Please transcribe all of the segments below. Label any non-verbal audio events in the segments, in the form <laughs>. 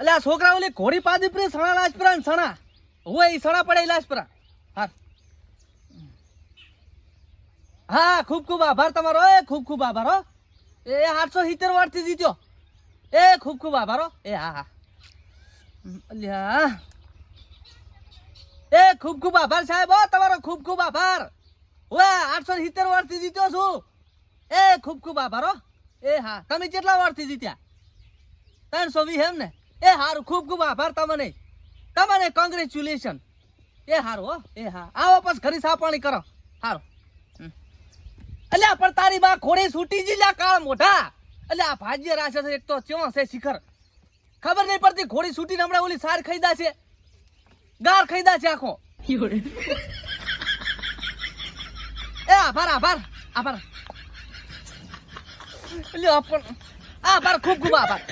એટલે આ છોકરા ઓલી ઘોડી પાદી પ્રે સણા લાજપરા ને સણા. હોય એ સણા પડે લાજપરા. હા હા, ખૂબ ખૂબ આભાર તમારો. એ, ખૂબ ખૂબ આભાર, હો. એ આઠસો સિત્તેર વારથી જીત્યો. એ, ખૂબ ખૂબ આભાર, હો. એ, હા હા. અલ્યા. એ, ખૂબ ખૂબ આભાર, સાહેબ, હો. તમારો ખૂબ ખૂબ આભાર. ઓએ આઠસો સિત્તેર વારથી જીત્યો છું. એ, ખૂબ ખૂબ આભાર, હો. એ, હા. તમે કેટલા વારથી જીત્યા? ત્રણસો વીસ એમ ને? એ હારું ખૂબ ખૂબ આભાર તમને. તમને કોંગ્રેચ્યુલેશન એ હારું હો એ હા. આવો પછી ઘરી સાપાણી કરો. હારું. અલ્યા પણ તારી બા ખોડી છૂટી જી લ્યા કાળ મોઢા. અલ્યા આ ભાજ્ય રાશે છે એક તો ચો છે શિખર. ખબર નહીં પડતી ઘોડી છૂટીને હમણાં ઓલી સાર ખરીદા છે. ગાર ખરીદા છે આખો. એ આભાર આભાર આભાર. લ્યો પણ આભાર ખૂબ ખૂબ આભાર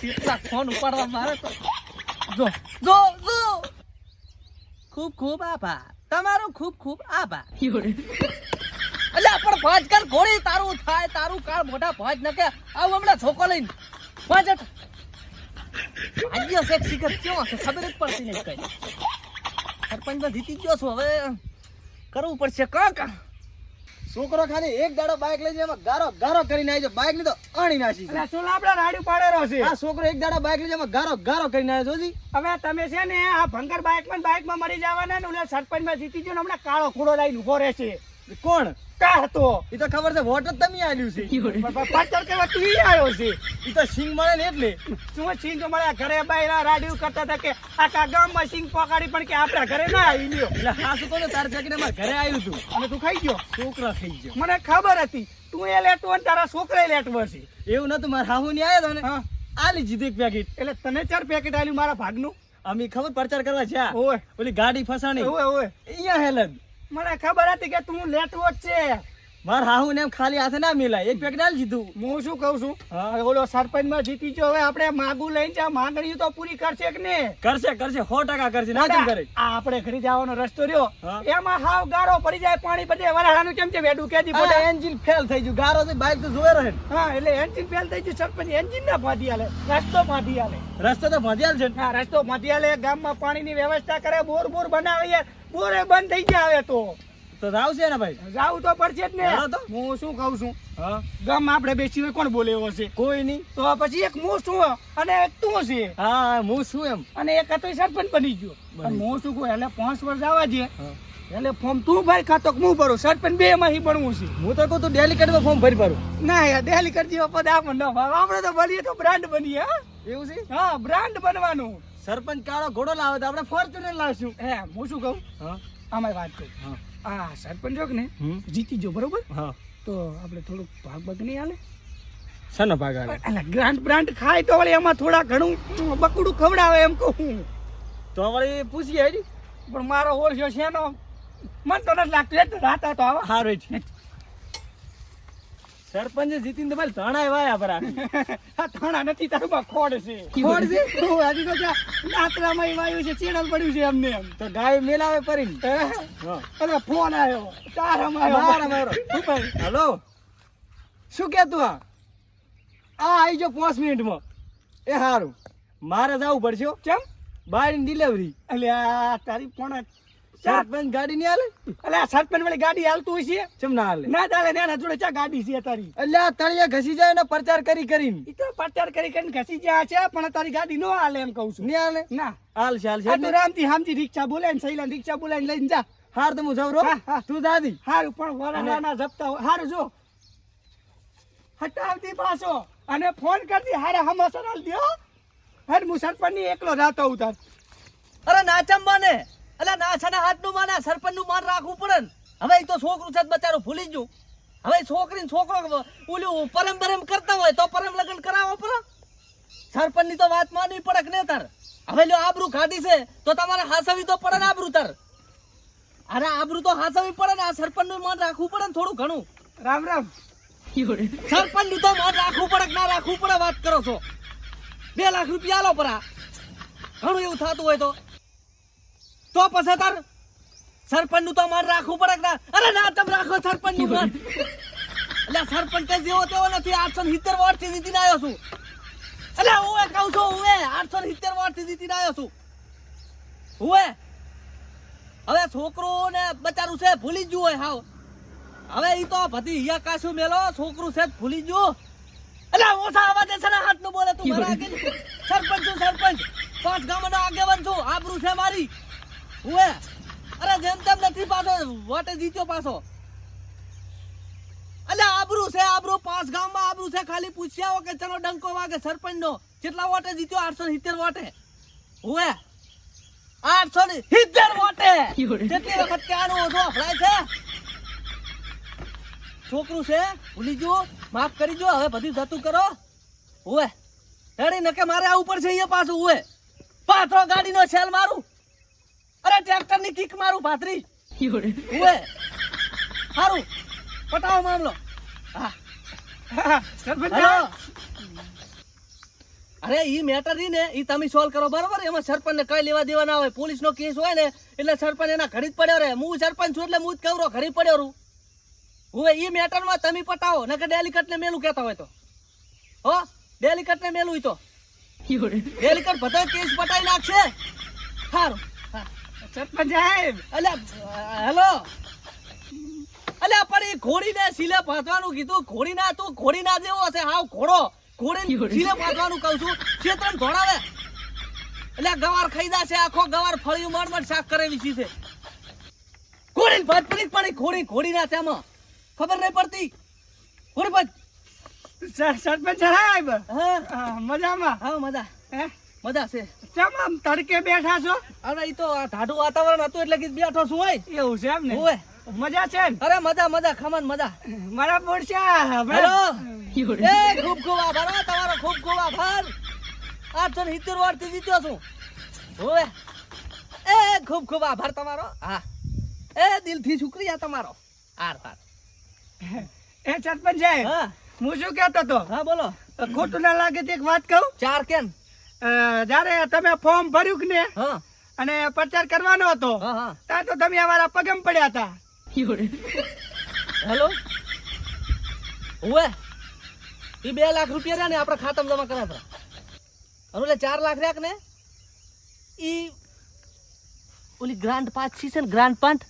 કેટલા ફોન ઉપાડવા મારે તો. જો જો જો. ખૂબ ખૂબ આભાર તમારો ખૂબ ખૂબ આભાર અલ્યા, પણ ભાજ કર ઘોડી તારું થાય, તારું કાળ મોટા ભાજ ન કે. આવ હમણાં છોકો લઈને. ભાજ. ભાગ્ય છે શિખર કેવો હશે? ખબર જ પડતી નહીં કઈ. સરપંચ જીતી ગયો છું. હવે કરવું પડશે. કાક છોકરો ખાલી એક દાડો બાઇક લઈ જાય એમાં ગારો ગારો કરીને આવી બાઇકની તો અણી નાખી છે. એટલે શું આપડે રાડ્યું પાડેલો છે? આ છોકરો એક દાડો બાઇક લઈ જાય એમાં ગારો ગારો કરીને આવ્યો જોજી હવે તમે છે ને આ ભંગર બાઇકમાં બાઇકમાં મરી જવાના ને ઓલા સરપંચમાં જીતી ગયો ને હમણાં કાળો કૂડો લઈને ઊભો રહેશે. કોણ? કા હતો? એ તો ખબર છે વોટ જ તમે આલ્યું છે. પાછળ કેવા તું આવ્યો છે? એ તો સિંગ મળે ને એટલે. શું સિંગ તો મળે? ઘરે બાયરા રાડ્યું કરતા હતા કે આખા ગામમાં સિંગ પકાડી પણ કે આપણા ઘરે ના આવી ગયો. એટલે હા શું કહું તાર પેકેટ અમારા ઘરે આવ્યું હતું અને તું ખાઈ ગયો? છોકરા ખાઈ ગયો. મને ખબર હતી. તું એ લેટવો અને તારા છોકરા લેટવો છે એવું નતું મારા હાહુ ની આવ્યો ને હા. આલી જીધું એક પેકેટ એટલે તને ચાર પેકેટ આવ્યું મારા ભાગનું? અમે ખબર પ્રચાર કરવા છે ઓય. ઓલી ગાડી ફસાણી. ઓય ઓય. અહીંયા હેલન. મને ખબર હતી કે તું લેટવો જ છે. માર હાહુ ને એમ ખાલી હાથે ના મિલાય. એક પેકેટ આલી જીધું હું શું કહું છું? હા. ઓલો સરપંચમાં જીતી ગયો. હવે આપણે માગું લઈને જા માંગણી તો પૂરી કરશે કે ને કરશે કરશે. સો ટકા કરશે. ના કેમ કરે આ આપણે ઘરે જવાનો રસ્તો રહ્યો. એમાં હાવ ગારો પડી જાય. પાણી બધે વરાળાનું કેમ છે? વેડું આ પડે. એન્જિન ફેલ થઈ ગયું. ગારો થી બાઇક તો જોવે રહે હા એટલે એન્જિન ફેલ થઈ ગયું. સરપંચ એન્જિન ના ભાંધી આલે રસ્તો ભાંધી આલે રસ્તો તો ભજ્યાલ છે ને. હા રસ્તો ભાંધી આલે ગામમાં પાણીની વ્યવસ્થા કરે બોર બોર બનાવે યાર બોરે બંધ થઈ ગયા હવે તો. તો રાવ છે ને ભાઈ? જાવું તો પડશે જ ને. તો. હું શું કહું છું? ગમ આપણે બેસી હોય કોણ બોલે એવો છે? કોઈ નહીં. તો પછી એક હું છું અને એક તું છે. હા હું શું એમ. અને એક હતો સરપંચ બની ગયો. હું શું કહું એટલે પાંચ વર્ષ આવવા છે એટલે ફોર્મ તું ભાઈ ખાતો હું ભરું? સરપંચ બે માં ભણવું છે. હું તો કહું તું ડેલી કટમાં ફોર્મ ભરી ભરું. ના યાર દહેલી કરજી પદ આપણને ન ભાવે. આપણે તો ભરીએ તો બ્રાન્ડ બનીએ હા. એવું છે? હા બ્રાન્ડ બનવાનું. સરપંચ કાળો ઘોડો લાવે તો આપણે ફોર્ચ્યુનર લાવશું. હે હું શું કહું? હા. આમાં વાત કહું આ સરપંચ જોક ને. જીતી જો બરોબર? હા. તો આપણે થોડુંક ભાગ ભાગ નહીં હાલે? શાનો ભાગ આવે એટલે ગ્રાન્ટ બ્રાન્ટ ખાય તો વળી એમાં થોડા ઘણું બકડું ખવડાવે એમ કહું તો વળી પૂછીએ પણ મારો ઓળખ્યો છે એનો. મન તો નથી લાગતું. એટલે રાતા તો આવા. સારું છે સરપંચ જીતીને તમારે ભાઈ તણાય વાયા પરા <laughs> આ થાણા નથી તારું ખોડ છે. ખોડ છે? હું હજી તો ત્યાં નાતરામાં ય વાયું છે ચેડલ પડ્યું છે એમને એમ. તો ગાય મેલાવે પરી અરે ફોન આવ્યો. તારામાં આવ્યો. મારા મારો હેલો. શું કેતું આ? આ આવી જો પાંચ મિનિટમાં. એ સારું મારે જવું પડશે કેમ બાય ડિલિવરી એટલે આ તારી પણ સરપંચ ગાડી નહીં હાલે? એટલે આ સરપંચ વાળી ગાડી હાલતું હોય છે? ચમ ના હાલે? ના ચાલે ને એના જોડે ચા ગાડી છે તારી? એટલે આ તળિયા ઘસી જાય ને પ્રચાર કરી કરીને. ઈ તો પ્રચાર કરી કરીને ઘસી ગયા છે પણ તારી ગાડી નો હાલે એમ કહું છું. નહીં હાલે? ના. હાલ છે હાલ છે તું રામથી હામથી રિક્ષા બોલાય ને સૈલા રિક્ષા બોલાય લઈને જા. હાર તો હું જવરો. તું દાદી હારું પણ વરાણાના જપતા હોય. હારું જો. હટાવતી પાછો. અને ફોન કરતી હારે હમસર હાલ દો હર હું ની એકલો રાતો ઉતાર. અરે નાચમ માને અલે નાછાના હાથનું માને સરપંચનું માન રાખવું પડે ને. હવે તો છોકરું છે બચારું ભૂલી ગયું. હવે છોકરીને છોકરો ઓલું પરમ પરમ કરતા હોય તો પરમ લગ્ન કરાવો પડે સરપંચની તો વાત માનવી પડે કે નહીં તાર? હવે લ્યો આબરૂ કાઢી છે તો તમારે હાસવી તો પડે ને આબરૂ તાર. અરે આબરૂ તો હાસવી પડે ને આ સરપંચનું માન રાખવું પડે ને થોડું ઘણું. રામ રામ. સરપંચનું તો માન રાખવું પડે કે ના રાખવું પડે વાત કરો છો. બે લાખ રૂપિયા આલો પરા. ઘણું એવું થતું હોય તો. તો પછી તાર સરપંચનું તો માન રાખવું પડે ના? અરે ના તમે રાખો સરપંચનું માન એટલે સરપંચ જેવો તેવો નથી આઠસો સિત્તેર વર્ષથી જીતીને આવ્યો છું. એટલે હું એ કહું છું હું એ આઠસો સિત્તેર સિત્તેરથી જીતીને આવ્યો છું. હું એ? હવે છોકરું ને બચારું છે ભૂલી જ હોય હાવ. હવે ઈ તો બધી હિયા કાશું મેલો છોકરું છે ભૂલી ગયું. એટલે ઓછા અવાજે છે ને હાથનું બોલે તું મારા આગળ સરપંચ છું સરપંચ. પાંચ ગામનો આગેવાન છું આબરૂ છે મારી. હું અરે જેમ તેમ નથી પાછો, વોટે જીત્યો પાછો. અલે આબરૂ છે, આબરૂ, પાંચ ગામમાં આબરૂ છે. ખાલી પૂછ્યા કે ચલો ડંકો વાગે સરપંચ નો કેટલા વોટે જીત્યો, આઠસો સિત્તેર વોટે. હુએ આઠસો ને સિત્તેર વોટે. કેટલી વખત ક્યાંનું ઓછો અફડાય છે? છોકરું છે, ભૂલી જો માફ કરી જો હવે બધું જતું કરો. હુએ હેડી નકે મારે આ ઉપર છે અહીંયા પાછું હુએ પાથરો ગાડીનો છેલ મારું. અરે ટ્રેક્ટરની કિક મારું ભાતરી હુએ સારું પટાવો મામલો. અરે ઈ મેટર ઈ ને. ઈ તમે સોલ્વ કરો બરોબર? એમાં સરપંચ ને કઈ લેવા દેવા ના હોય? પોલીસ નો કેસ હોય ને એટલે સરપંચ એના ઘડી જ પડ્યો રે હું સરપંચ છું એટલે હું જ કહું ઘડી પડ્યો રૂ હું ઈ મેટરમાં તમે પટાવો નકર ડેલિકટ ને મેલું કહેતા હોય તો. હો? ડેલિકટ ને મેલું તો. ડેલિકટ બધા કેસ પટાઈ નાખશે. સારું સરપંચ સાહેબ. અલ્યા હેલો. અલ્યા પણ એ ઘોડીને શીલે પાથવાનું કીધું. ઘોડી તું ઘોડી જેવો હશે. હાવ ઘોડો ઘોડીને શીલે પાથવાનું કહું છું. ચેતન ધોળાવે. એટલે ગવાર ખાઈ જાશે. આખો ગવાર ફળિયું માર માર શાક કરેલી છે ઘોડી ભટપરી પણ એ ઘોડી ઘોડી ના તેમાં ખબર નહીં પડતી. ઘોડી સર- સરપંચ સાહેબ. હા. મજામાં? હા મજા. હે? મજા છે. કેમ આમ તડકે બેઠા છો? અરે ઈ તો આ ઢાઢું વાતાવરણ હતું એટલે કે બેઠો છું હોય એવું છે એમ ને? હોય મજા છે અરે મજા મજા ખમન મજા. મારા બોરસા હેલો. એ ખૂબ ખૂબ આભાર તમારો ખૂબ ખૂબ આભાર. આઠસો ને સિત્તેર વારથી જીત્યો છું. હોવે એ ખૂબ ખૂબ આભાર તમારો. હા. એ દિલથી શુક્રિયા તમારો. હાર હાર. એ સરપંચ સાહેબ હા. હું શું કહેતો તો હા બોલો. ખોટું ના લાગે તે એક વાત કહું. ચાર કેમ? જ્યારે તમે ફોર્મ ભર્યું કે ને અને પ્રચાર કરવાનો હતો હા હા. ત્યાં તો તમે અમારા પગમ પડ્યા હતા. હેલો? ઓએ એ બે લાખ રૂપિયા રહ્યા ને આપણા ખાતામાં જમા કર્યા હતા. અને ચાર લાખ રહ્યા કે ને? ઈ ઓલી ગ્રાન્ડ પાંચ છે ને ગ્રાન્ડ પાંચ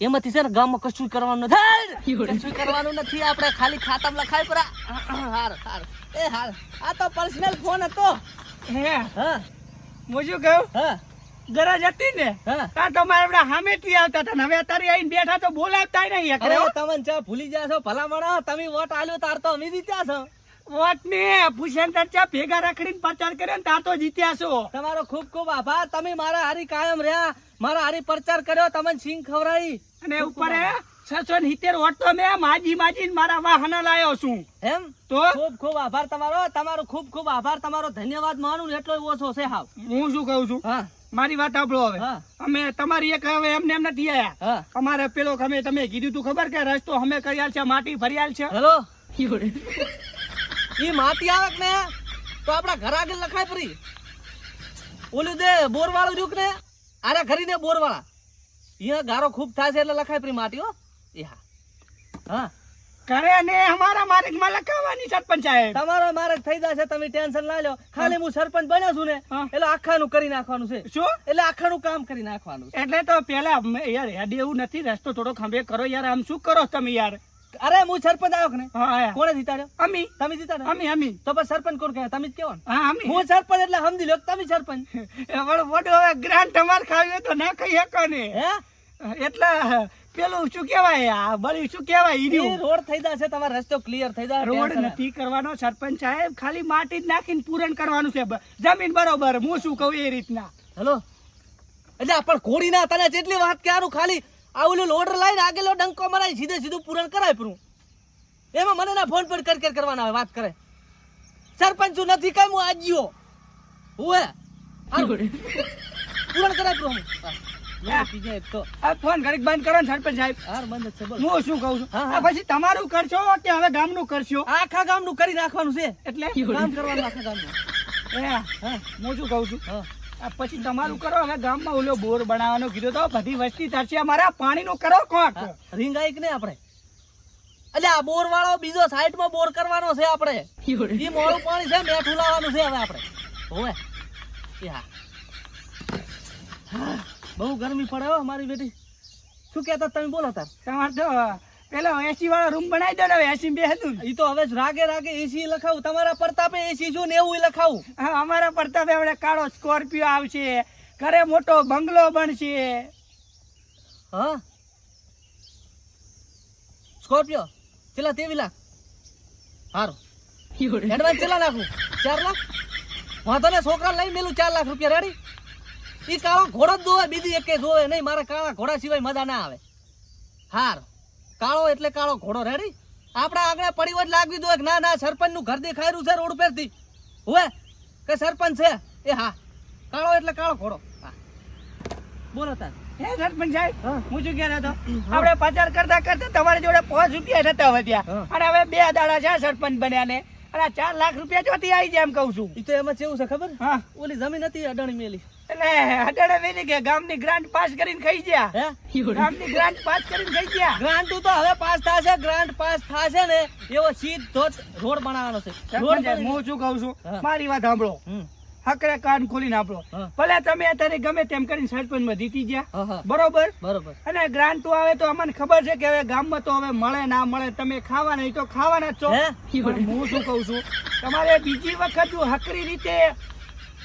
એમાંથી છે ને ગામમાં કશું કરવાનું નથી. કશું કરવાનું નથી આપણે ખાલી ખાતામાં લખાય પર હાર હાર. એ હાર આ તો પર્સનલ ફોન હતો. હે? હા. હું શું કહું? હા. ગરજ હતી ને? હા. તો મારે બધા સામેથી આવતા હતા હવે અત્યારે આવીને બેઠા તો બોલાવતા નહીં અરે તમને ચા ભૂલી ગયા ભલામણ તમે વોટ આલ્યો તાર તો અમે જીત્યા છો. વોટ ને? ભૂષણ ચર્ચા ભેગા રાખડીને પ્રચાર કર્યો ને તાર તો જીત્યા છો. તમારો ખૂબ ખૂબ આભાર. તમે મારા હારી કાયમ રહ્યા. મારા હારી પ્રચાર કર્યો. તમને સિંહ ખવરાઈ અને ઉપર છસો ને સિત્તેર વોટ તો મેં માજી માજી મારા વાહન લાયો છું. એમ? તો? ખૂબ ખૂબ આભાર તમારો. તમારો ખૂબ ખૂબ આભાર. તમારો ધન્યવાદ માનું એટલો ઓછો છે હાવ. હું શું કહું છું? હા. મારી વાત સાંભળો હવે. હા. અમે તમારી એક હવે એમને એમ નથી આયા. હા. અમારે પેલો અમે તમે કીધું તું ખબર કે રસ્તો અમે કર્યાલ છે માટી ફરિયાલ છે? હેલો? ઈ માટી આવે ને? તો આપડા ઘર આગળ લખાય પરી ઓલું દે બોર વાળું રહ્યું કે ને? આરે ખરીને બોર વાળા અહીંયા ગારો ખૂબ થાય છે એટલે લખાય પરી માટી હો. એ હા. હા કરે ને અમારા માર્ગમાં લખાવવાની સરપંચ સાહેબ. તમારો માર્ગ થઈ જશે તમે ટેન્શન ના લો. ખાલી હું સરપંચ બન્યો છું ને એટલે આખાનું કરી નાખવાનું છે. શું? એટલે આખાનું કામ કરી નાખવાનું છે. એટલે તો પેલા યાર હેડ એવું નથી રસ્તો થોડો ખંભે કરો યાર આમ શું કરો તમે યાર? અરે હું સરપંચ આવ્યો ને. કોણે જીતાડ્યો? અમી. તમે જીતાડ્યો? અમી અમી. તો પછી સરપંચ કોણ કહે તમે જ કેવો હા અમી. હું સરપંચ એટલે સમજી લો તમે સરપંચ. <laughs> પણ મોટો હવે ગ્રાન્ટ તમારે ખાવી હોય તો ના ખાઈ શકો ને. હે? એટલે પેલું શું કહેવાય? આ બળી શું કહેવાય? ઈ રોડ થઈ જશે તમારો રસ્તો ક્લિયર થઈ જશે રોડ નથી કરવાનો સરપંચ સાહેબ ખાલી માટી જ નાખીને પૂરણ કરવાનું છે. જમીન બરોબર હું શું કહું એ રીતના. હેલો? એટલે પણ ઘોડી ના તને જેટલી વાત કે આનું ખાલી આવું લોડર લાઈને આગેલો ડંકો મરાય સીધે સીધું પૂરણ કરાય પૂરું એમાં મને ના ફોન પર કર કર કરવાના હોય વાત કરે. સરપંચ હું નથી કઈ હું આજ્યો હું હે? <laughs> પૂરણ કરાય પૂરું ફોન ઘડીક બંધ કરો ને સરપંચ સાહેબ. હાર બંધ છે બોલ. હું શું કહું છું. આ પછી તમારું કરશો કે હવે ગામનું કરશો? આખા ગામનું કરી નાખવાનું છે. એટલે? કામ કરવાનું આખા ગામનું. એ, હા. હું. શું કહું છું? આ પછી તમારું કરો હવે ગામમાં ઓલો બોર બનાવવાનો કીધું તો બધી વસ્તી થશે અમારા પાણીનું કરો કોક રીંગાઈક ને આપણે? એટલે આ બોર વાળો બીજો સાઈડમાં બોર કરવાનો છે આપણે. મોડું પાણી છે મેઠું લાવવાનું છે હવે આપણે. હોવે. હા, બહુ ગરમી પડે હો મારી બેટી. શું કહેતા તમે બોલો તાર? તમારે તો પેલો એસી વાળો રૂમ બનાવી દો ને એસી બે હતું. એ તો હવે રાગે રાગે એસી લખાવું. તમારા પ્રતાપે એસી શું ને એવું લખાવું. હા અમારા પ્રતાપે આપણે કાળો સ્કોર્પિયો આવશે. ઘરે મોટો બંગલો બનશે. હા? સ્કોર્પિયો? ચેલા તેવી લાખ? સારું એડવાન્સ ચેલા નાખું? ચાર લાખ? વાંધો ને છોકરા લઈ મેલું ચાર લાખ રૂપિયા. રેડી ઈ કાળો ઘોડો જ જોવે બીજી એકે જોવે નહીં મારા કાળા ઘોડા સિવાય મજા ના આવે. હાર કાળો એટલે કાળો ઘોડો રેડી આપણે આગળ પડી લાગવી જોઈએ ના ના સરપંચનું ઘર દેખાયું છે રોડ પરથી હોય કે સરપંચ છે? એ હા. કાળો એટલે કાળો ઘોડો. હા. બોલો તાર. હે સરપંચ સાહેબ હું. શું કહેતો હતો? આપણે પાછળ કરતા કરતા તમારી જોડે પાંચ રૂપિયા નતા વધ્યા. અને હવે બે દાડા છે સરપંચ બન્યા ને. અને ચાર લાખ રૂપિયા ચોથી આવી જાય એમ કહું છું. એ તો એમાં કેવું છે ખબર? હા. ઓલી જમીન હતી અડાણી મેલી. એટલે અડાડે વેલી કે ગામની ગ્રાન્ટ પાસ કરીને ખાઈ ગયા. ગામની ગ્રાન્ટ પાસ કરીને ખાઈ ગયા. ગ્રાન્ટ તો હવે પાસ થાશે ગ્રાન્ટ પાસ થાશે ને એવો સીધો રોડ બનાવવાનો છે. રોડ હું શું કહું છું? મારી વાત સાંભળો. હકરે કાન ખોલીને આપણો ભલે તમે અત્યારે ગમે તેમ કરીને સરપંચમાં જીતી ગયા. બરોબર? બરોબર. અને ગ્રાન્ટ તો આવે તો અમને ખબર છે કે હવે ગામમાં તો હવે મળે ના મળે તમે ખાવાના નહીં તો ખાવાના જ છો. હે? શું કઉ છું? તમારે બીજી વખત જો હકરી રીતે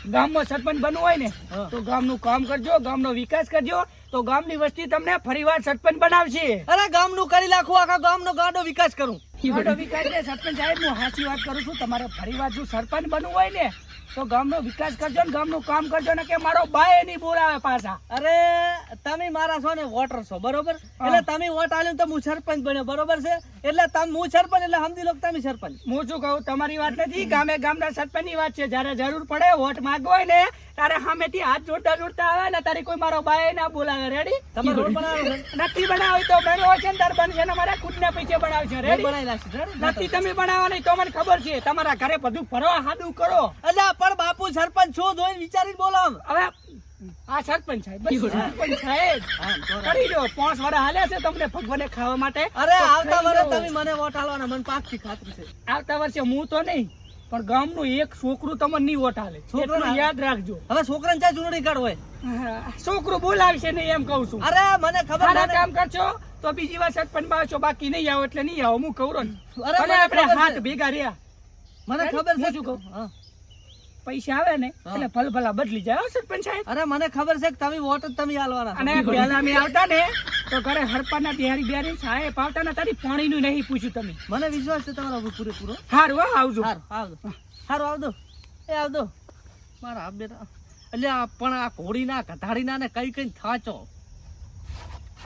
ગામમાં સરપંચ બનવું હોય ને. તો ગામનું કામ કરજો ગામનો વિકાસ કરજો તો ગામની વસ્તી તમને ફરીવાર સરપંચ બનાવશે અરે ગામનું કરી નાખું આખા ગામનો ગાડો વિકાસ કરું ગામનો વિકાસ ને સરપંચ સાહેબ હું સાચી વાત કરું છું તમારે ફરીવાર જો સરપંચ બનવું હોય ને તો ગામનો વિકાસ કરજો ને ગામનું કામ કરજો ને કે મારો બાય નહીં બોલાવે પાછા. અરે તમે મારા છો ને વોટર છો બરોબર? એટલે તમે વોટ આલ્યો તો હું સરપંચ બન્યો બરોબર છે? એટલે તમે હું સરપંચ એટલે સમજી લો તમે સરપંચ. હું શું કહું તમારી વાત નથી. ગામે ગામના સરપંચની વાત છે. જ્યારે જરૂર પડે વોટ માંગવો હોય ને તારે સામેથી હાથ જોડતા જોડતા આવે ને તારે કોઈ મારો બાય ના બોલાવે. રેડી તમે રોડ બનાવો નથી બનાવી તો બનવો છે ને તાર બનશે ને મારા ખુદના પૈસે બનાવશે છે. રેડી બનાવી નથી તમે બનાવો નહીં તો મને ખબર છે. તમારા ઘરે બધું ફરવા હાડું કરો. અલ્યા પણ બાપુ સરપંચ છો જોઈને વિચારીને બોલો હવે આ સરપંચ સાહેબ સાહેબ. કરી દો પાંચ વર્ષ હાલે છે તમને ભગવાને ખાવા માટે. અરે આવતા વર્ષે તમે મને વોટ આલવાના મને પાક્કી ખાતરી છે. આવતા વર્ષે હું તો નહીં પણ ગામનું એક છોકરું તમને નહીં વોટ હાલે છોકરું યાદ રાખજો. હવે છોકરાને ચા ચૂંટણી કાર્ડ હોય? છોકરું બોલાવશે નહીં એમ કહું છું. અરે મને ખબર કામ કરશો તો બીજી વાર સરપંચ આવશો બાકી નહીં આવો એટલે નહીં આવો હું કહું ને. અરે આપણે હાથ ભેગા રહ્યા. મને ખબર છે. શું કહું? પૈસા આવે ને એટલે ભલ ભલા બદલી જાય. હો સરપંચ સાહેબ? અરે મને ખબર છે કે તમે વોટ તમે આલવાના અને. પહેલા મેં આવતા ને તો ઘરે હડપાના બિહારી બિહારી સાહેબ આવતા ને તારી પાણીનું નહીં પૂછ્યું તમે. મને વિશ્વાસ છે તમારો પૂરેપૂરો. સારું હો આવજો. સારું આવજો. સારું આવજો. એ આવજો. મારા આ બેટા. એટલે આ પણ આ ઘોડીના ગધાડીના ને કઈ કઈ થાચો.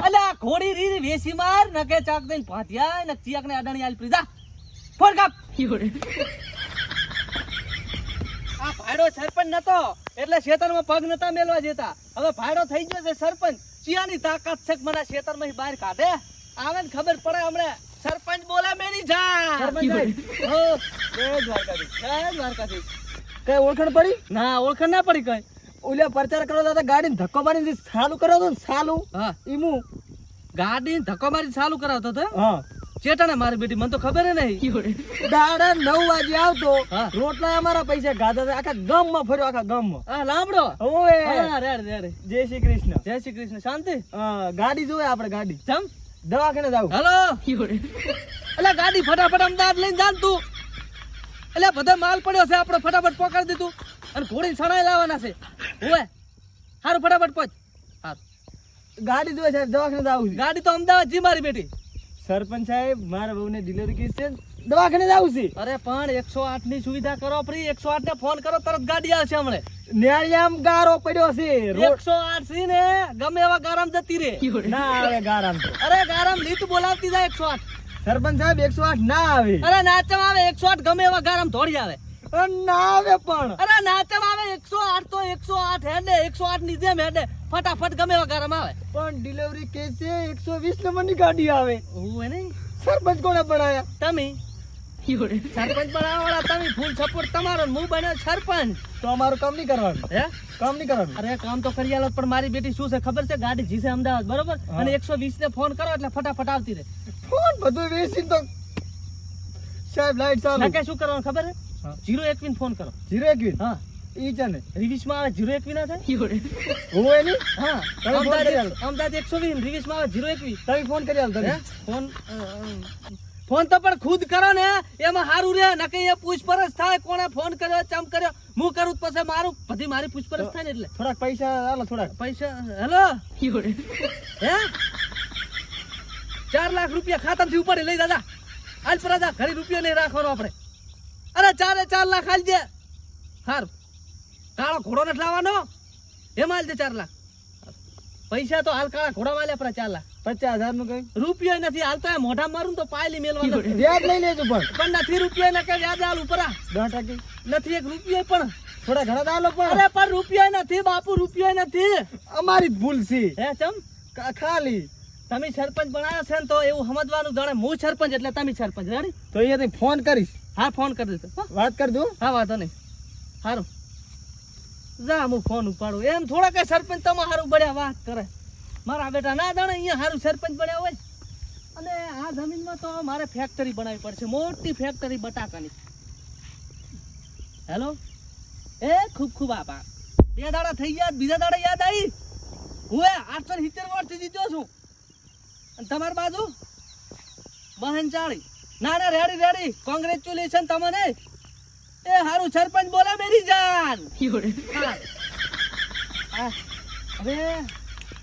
એટલે આ ઘોડી રી વેસી માર નકે ચાક દઈને ભાતિયા ને ચિયાક ને અડાણી આલ પ્રીજા ફોર કાપ ભાડો સરપંચ નતો એટલે ખેતરમાં પગ નતા મેલવા જતા હવે ભાડો થઈ ગયો છે સરપંચ. ચિયાની તાકાત છે મને ખેતરમાં બહાર કાઢે? આવે ને ખબર પડે હમણાં. સરપંચ બોલા મેરી જા સરપંચ જય દ્વારકાધીશ. જય દ્વારકાધીશ. કઈ ઓળખણ પડી? ના ઓળખણ ના પડી કઈ. ઓલે પ્રચાર કરો દાદા ગાડી ધક્કો મારી સાલું ચાલુ કરો તો ચાલુ હા ઈમુ ગાડી ધક્કો મારી સાલું કરાવતો હતો હા. ચેટાને મારી બેટી? મને તો ખબર નહીં. દાડા નવ વાગે આવતો. રોટલા અમારા પૈસા ગાધા આખા ગામમાં ફર્યો આખા ગામમાં. હા લાંબડો ઓએ જય શ્રી કૃષ્ણ. જય શ્રી કૃષ્ણ. શાંતિ? ગાડી જોવે આપણે ગાડી. જમ દવાખાને જાવ હેલો? એટલે ગાડી ફટાફટ અમદાવાદ લઈને જાન તું. એટલે બધો માલ પડ્યો છે આપણે ફટાફટ પકડી દીધું. અને ઘોડી સણાઈ લાવવાના છે. ઓએ હારું ફટાફટ પહોંચ. હારું. ગાડી જોવે છે દવાખાને જાવ ગાડી તો અમદાવાદ જી મારી બેટી. સરપંચ સાહેબ મારા બહુને ડિલિવરી કરી છે. દવાખાને જવું છે. અરે પણ એકસો આઠની સુવિધા કરો ફ્રી એકસો આઠ ને ફોન કરો તરત ગાડી આવશે હમણે. ન્યાળિયામ ગારો પડ્યો છે. એકસો આઠ સી ને ગમે એવા ગારામ જતી રે. ના આવે ગારામ અરે ગારામ લીટ બોલાવતી જાય એકસો આઠ. સરપંચ સાહેબ એકસો આઠ ના આવે. અરે નાચમ આવે એકસો આઠ ગમે એવા ગારામ દોડી આવે. ના આવે પણ. અરે નાચમ આવે એકસો આઠ તો એકસો આઠ હેડે એકસો આઠની જેમ હેડે. ફટાફટ ગમે એવા ગરમ આવે. પણ ડિલિવરી કેસ છે એકસો વીસ નંબરની ગાડી આવે. હું નહીં. સરપંચ કોને બનાયા તમે. સરપંચ બનાવવાળા તમે ફૂલ સપોર્ટ તમારો હું બન્યો સરપંચ. તો અમારું કામ નહીં કરવાનું. હે? કામ નહીં કરવાનું. અરે કામ તો કરી આલો પણ મારી બેટી શું છે ખબર છે? ગાડી જીસે અમદાવાદ બરોબર? અને એકસો વીસ ને ફોન કરો એટલે ફટાફટ આવતી રહે. ફોન બધું વેચીને તો સાહેબ લાઈટ ચાલુ. કે શું કરવાનું ખબર છે? હા. જીરો એકવીન ફોન કરો. જીરો એકવીસ હા. ઈ છે ને. રિવિશમાં આવે જીરો એકવી ના થાય? હું એની? હા ફોન અમદાવાદ કરી એક- અમદાવાદ એકસો વીસ રિવિશમાં આવે જીરો એકવી. તમે ફોન કરી આલો તમે ફોન અ, અ, ફોન તો પણ ખુદ કરો ને. એમાં સારું રે. નકે એ પૂછપરછ થાય કોણે ફોન કર્યો ચમ કર્યો. હું કરું પછી મારું બધી મારી પૂછપરછ થાય ને એટલે. થોડાક પૈસા હાલો થોડાક. પૈસા હેલો. હે? ચાર લાખ રૂપિયા ખાતામાંથી ઉપાડી લઈ દાદા. હાલ પર ઘરે રૂપિયા નહીં રાખવાનો આપણે. અરે ચારે ચાર લાખ હાલ દે સારું કાળો ઘોડો નથી લાવવાનો? એ હાલ દે ચાર લાખ. પૈસા તો હાલ કાળા ઘોડા વાલ્યા પર ચાર લાખ. પચાસ હજારનું કઈ? રૂપિયા નથી હાલ તો એ મોઢા મારું તો પાયલી મેલવાનો વ્યાજ લઈ લેજો પણ. પણ નથી રૂપિયા ના કઈ વ્યાજ હાલ ઉપર નથી એક રૂપિયા પણ. થોડા ઘણા દાલો પણ. અરે પણ રૂપિયા નથી બાપુ રૂપિયા નથી. અમારી ભૂલ છે. હે ચમ? ખાલી. તમે સરપંચ બનાવ્યા છે ને તો એવું સમજવાનું જાણે હું સરપંચ એટલે તમે સરપંચ રેડી? તો એ ફોન કરીશ. હા ફોન કરી દીધો વાત કરી દઉં? હા વાંધો નહીં. સારું જા, હું ફોન ઉપાડું. એમ થોડા કઈ સરપંચ તમે સારું બન્યા વાત કરે. મારા બેટા ના જાણે અહીંયા સારું સરપંચ બન્યા હોય. અને આ જમીનમાં તો મારે ફેક્ટરી બનાવવી પડશે, મોટી ફેક્ટરી બટાકાની. હેલો એ, ખૂબ ખૂબ આભાર. બે દાડા થઈ ગયા, બીજા દાડા યાદ આવી? હું એ આઠસો સિત્તેર વર્ષથી જીત્યો છું. અને તમારી બાજુ? બહેન ચાળી ના ના, રેડી રેડી. કોંગ્રેચ્યુલેશન તમને. એ હારું સરપંચ બોલા મેરી જાન. હવે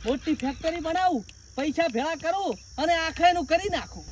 મોટી ફેક્ટરી બનાવું પૈસા ભેળા કરું અને આખા એનું કરી નાખું.